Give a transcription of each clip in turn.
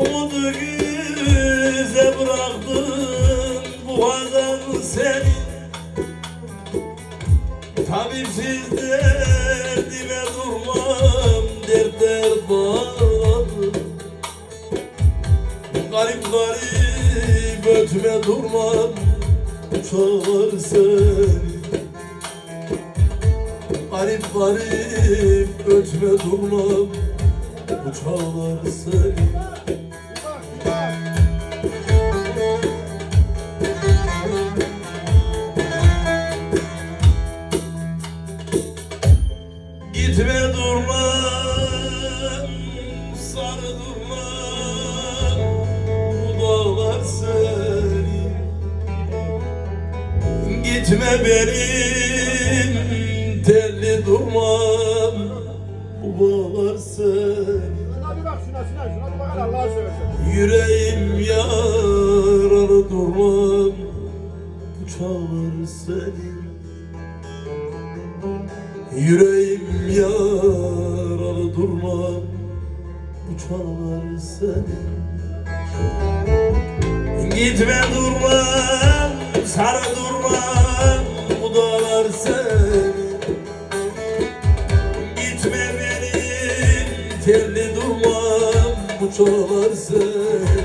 Umudu güze bıraktım bu hazan seni. Tabipsiz derdime durmam dert dert bağladım Garip garip ötme durmam çağır seni. Garip garip ötme durmam bu çağlar seni sarı durma bu dağlar seni. Gitme benim telli durmam bu bağlar seni. Yüreğim yaralı durmam bu çağlar seni. Yüreğim yaralı bu çağlar seni Gitme durmam sarı durmam bu dağlar seni Gitme benim telli durmam bu çağlar seni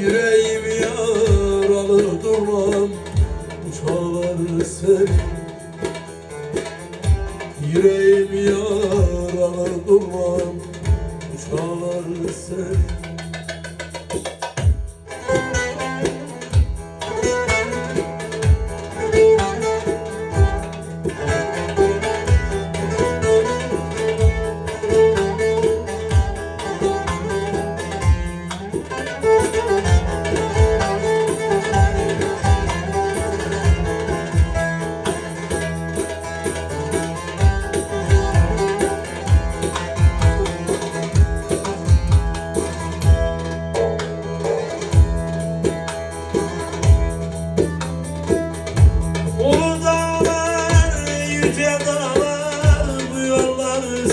Yüreğim yaralı durmam bu çağlar seni Yüreğim yaralı durmam bu çağlar seni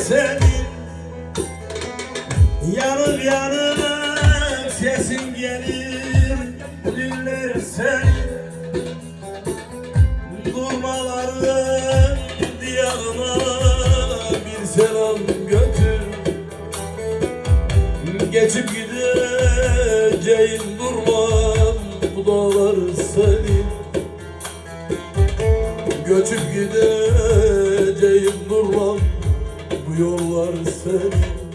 senin. Yanıp yanıp sesin gelir, dinler senin Durmaların diyarına bir selam götür. Geçip gideceğin durmam, bu dağlar senin. Göçüp Bu yollar senin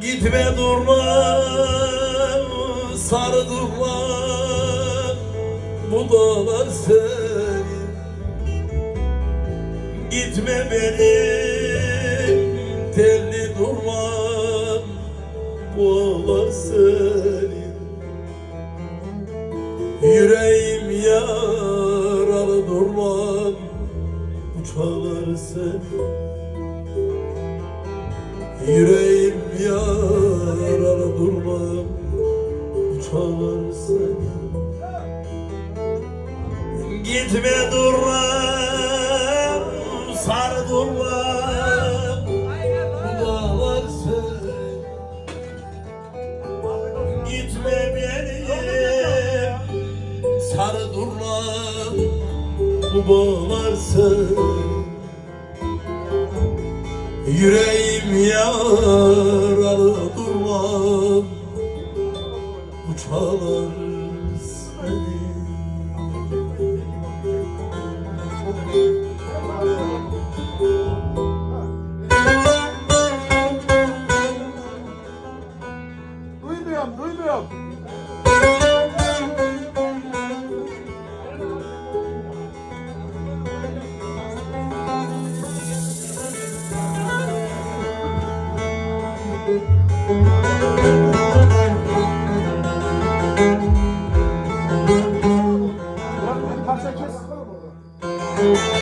Gitme durma Sarı durma Bu dağlar senin. Gitme benim Telli durmam Bu ağlar senin. Yüreğim yaralı durmam Bu çağlar seni Yüreğim yaralı durmam seni Gitme durma Seni Yüreğim yaralı durmam. Bu çağlar seni. Duymuyorum duymuyorum.